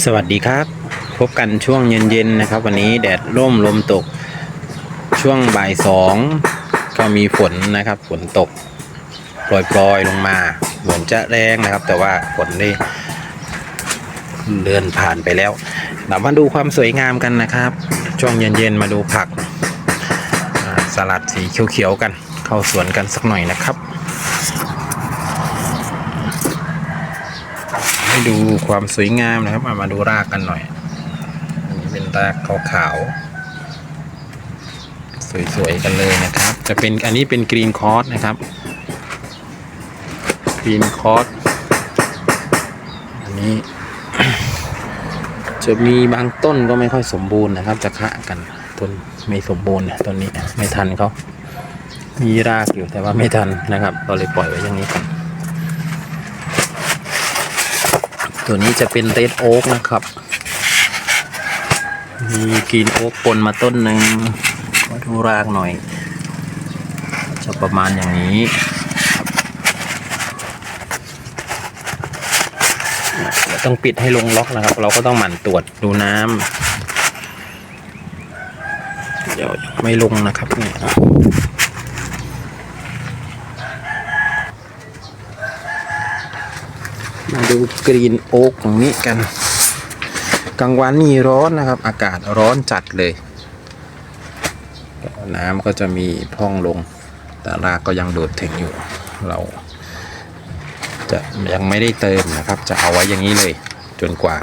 สวัสดีครับ พบกันช่วงเย็นๆนะครับ วันนี้แดดร่มลมตกช่วงบ่ายสองก็มีฝนนะครับ ฝนตกปล่อยๆลงมา เหมือนจะแรงนะครับ แต่ว่าฝนได้เลื่อนผ่านไปแล้วเรามาดูความสวยงามกันนะครับ ช่วงเย็นๆมาดูผักสลัดสีเขียวๆกัน เข้าสวนกันสักหน่อยนะครับ ให้ดูความสวยงามนะครับ มามาดูรากกันหน่อยอันนี้เป็นรากขาวๆสวยๆกันเลยนะครับ จะเป็นอันนี้เป็นกรีนคอร์สนะครับกรีนคอร์สอันนี้จะมีบางต้นก็ไม่ค่อยสมบูรณ์นะครับ จะคะกันต้นไม่สมบูรณ์ต้นนี้ไม่ทันเขามีรากอยู่แต่ว่าไม่ทันนะครับ เราเลยปล่อยไว้อย่างนี้ก่อน ตัวนี้จะเป็นเรดโอ๊กนะครับ มีกรีนโอ๊กปนมาต้นหนึ่งมาดูรากหน่อย จะประมาณอย่างนี้ต้องปิดให้ลงล็อกนะครับ เราก็ต้องหมั่นตรวจดูน้ำเดี๋ยวไม่ลงนะครับเนี่ย มาดูกรีนโอ๊กตรงนี้กัน กลางวันนี่ร้อนนะครับ อากาศร้อนจัดเลย น้ำก็จะมีพ่องลง แต่รากก็ยังโดดถึงอยู่ เรา จะยังไม่ได้เติมนะครับ จะเอาไว้อย่างนี้เลย จนกว่า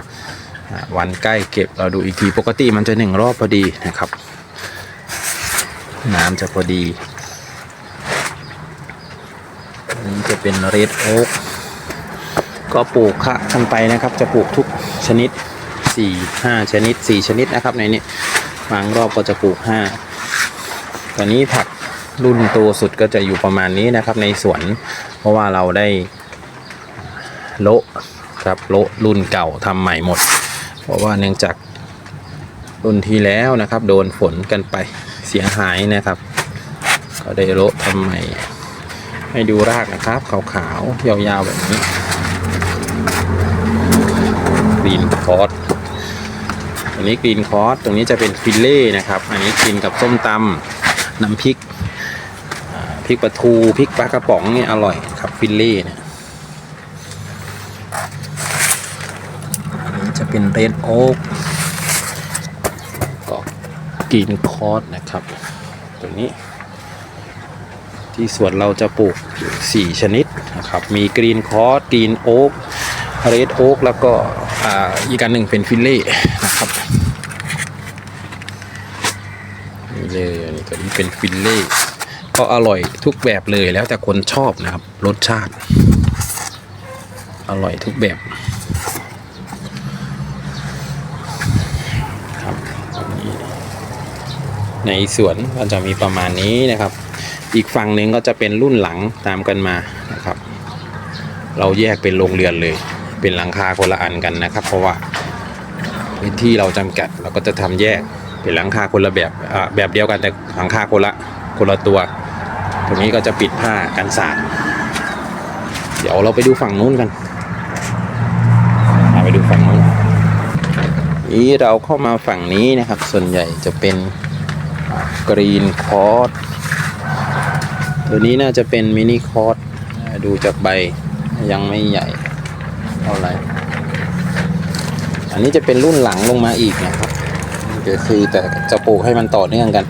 อ่าวันใกล้เก็บเราดูอีกทีปกติมันจะหนึ่งรอบพอดีนะครับ น้ำจะพอดี อันนี้จะเป็นเรดโอ๊ก ก็ปลูกคะกันไปนะครับ จะปลูกทุกชนิด 4 5 ชนิด 4 ชนิดนะครับในนี้บางรอบก็จะปลูก 5 ตอนนี้ผักรุ่นโตสุดก็จะอยู่ประมาณนี้นะครับในสวน เพราะว่าเราได้โละครับโละรุ่นเก่าทำใหม่หมด เพราะว่าเนื่องจากรุ่นที่แล้วนะครับ โดนฝนกันไปเสียหายนะครับ ก็ได้โละทำใหม่ให้ดูรากนะครับ ขาวๆยาวๆแบบนี้ คอสอันนี้กรีนคอร์สตรงนี้จะเป็นฟิลเล่นะครับ อันนี้กินกับส้มตำน้ำพริกพริกปลาทูพริกปลากระป๋องเนี่ยอร่อยครับฟิลเล่เนี่ยอันนี้จะเป็นเรดโอ๊กก็กรีนคอร์สนะครับ ตัวนี้ ที่สวนเราจะปลูกอยู่สี่ชนิดนะครับ มีกรีนคอร์สกรีนโอ๊กเรดโอ๊กแล้วก็ อีกอันหนึ่งเป็นฟิลเล่นะครับนี่เลยอันนี้ตัวนี้เป็นฟิลเล่ก็อร่อยทุกแบบเลยแล้วแต่คนชอบนะครับ รสชาติ อร่อยทุกแบบครับในสวนก็จะมีประมาณนี้นะครับ อีกฝั่งหนึ่งก็จะเป็นรุ่นหลังตามกันมานะครับ เราแยกเป็นโรงเรือนเลย เป็นหลังคาคนละอันกันนะครับ เพราะว่าพื้นที่เราจำกัดเราก็จะทำแยกเป็นหลังคาคนละแบบแบบเดียวกันแต่หลังคาคนละคนละตัว ตรงนี้ก็จะปิดผ้ากันสาดเดี๋ยวเราไปดูฝั่งนู้นกันไปดูฝั่งนู้นนี้เราเข้ามาฝั่งนี้นะครับ ส่วนใหญ่จะเป็นกรีนคอร์สตัวนี้น่าจะเป็นมินิคอร์สดูจากใบยังไม่ใหญ่ เท่าไหร่อันนี้จะเป็นรุ่นหลังลงมาอีกนะครับก็คือแต่จะปลูกให้มันต่อเนื่องกัน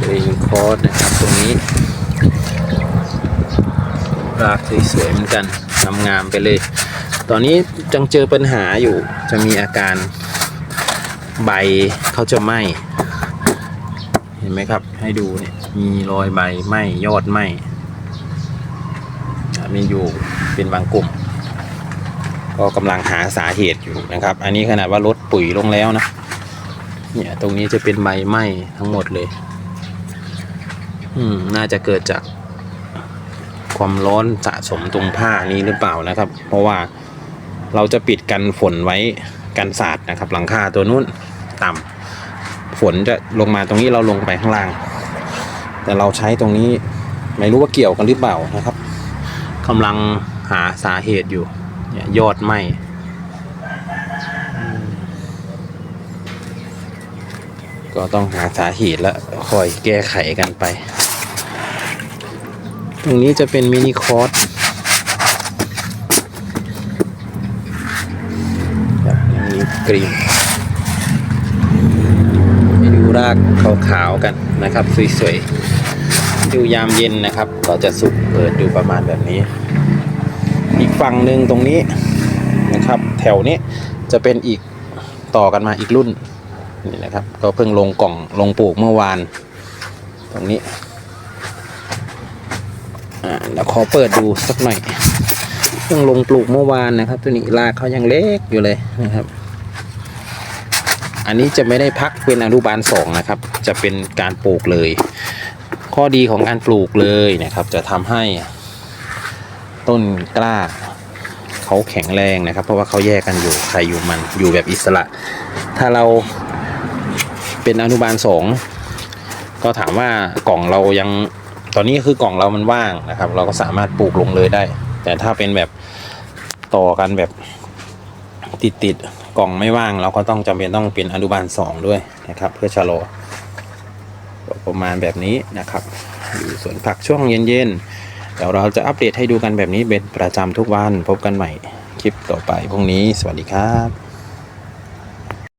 กรีนคอร์สนะครับตรงนี้รากสวยๆเหมือนกันงามๆไปเลย ตอนนี้จังเจอปัญหาอยู่จะมีอาการใบเขาจะไหม้ เห็นไหมครับ ให้ดูเนี่ย มีรอยใบไหมยอดไหมมีอยู่เป็นบางกลุ่ม ก็กำลังหาสาเหตุอยู่นะครับ อันนี้ขนาดว่าลดปุ๋ยลงแล้วนะ เนี่ยตรงนี้จะเป็นใบไหมทั้งหมดเลย อืม น่าจะเกิดจากความร้อนสะสมตรงผ้านี้หรือเปล่านะครับ เพราะว่าเราจะปิดกันฝนไว้กันสาดนะครับ หลังคาตัวนู้นต่ำ ฝนจะลงมาตรงนี้เราลงไปข้างล่าง แต่เราใช้ตรงนี้ไม่รู้ว่าเกี่ยวกันหรือเปล่านะครับกำลังหาสาเหตุอยู่เนี่ยยอดไหมก็ต้องหาสาเหตุแล้วคอยแก้ไขกันไป ตรงนี้จะเป็นมินิคอร์สแบบนี้กรีนากขาวๆกันนะครับ สวยๆ ดูยามเย็นนะครับ ก็จะสุกเปิดดูประมาณแบบนี้ อีกฝั่งหนึ่งตรงนี้นะครับ แถวนี้จะเป็นอีกต่อกันมาอีกรุ่นนี่นะครับ ก็เพิ่งลงกล่องลงปลูกเมื่อวาน ตรงนี้อ่าแล้วขอเปิดดูสักหน่อยเพิ่งลงปลูกเมื่อวานนะครับ ตัวนี้รากเขายังเล็กอยู่เลยนะครับ อันนี้จะไม่ได้พักเป็นอนุบาลสองนะครับ จะเป็นการปลูกเลย ข้อดีของการปลูกเลยนะครับ จะทำให้ต้นกล้าเขาแข็งแรงนะครับ เพราะว่าเขาแยกกันอยู่ใครอยู่มันอยู่แบบอิสระ ถ้าเราเป็นอนุบาลสองก็ถามว่ากล่องเรายังตอนนี้คือกล่องเรามันว่างนะครับ เราก็สามารถปลูกลงเลยได้ แต่ถ้าเป็นแบบต่อกันแบบติดติด กล่องไม่ว่างเราก็ต้องจำเป็นต้องเป็นอนุบาลสองด้วยนะครับ เพื่อชะลอประมาณแบบนี้นะครับ อยู่สวนผักช่วงเย็นๆเดี๋ยวเราจะอัปเดตให้ดูกันแบบนี้เป็นประจำทุกวันพบกันใหม่คลิปต่อไปพรุ่งนี้ สวัสดีครับ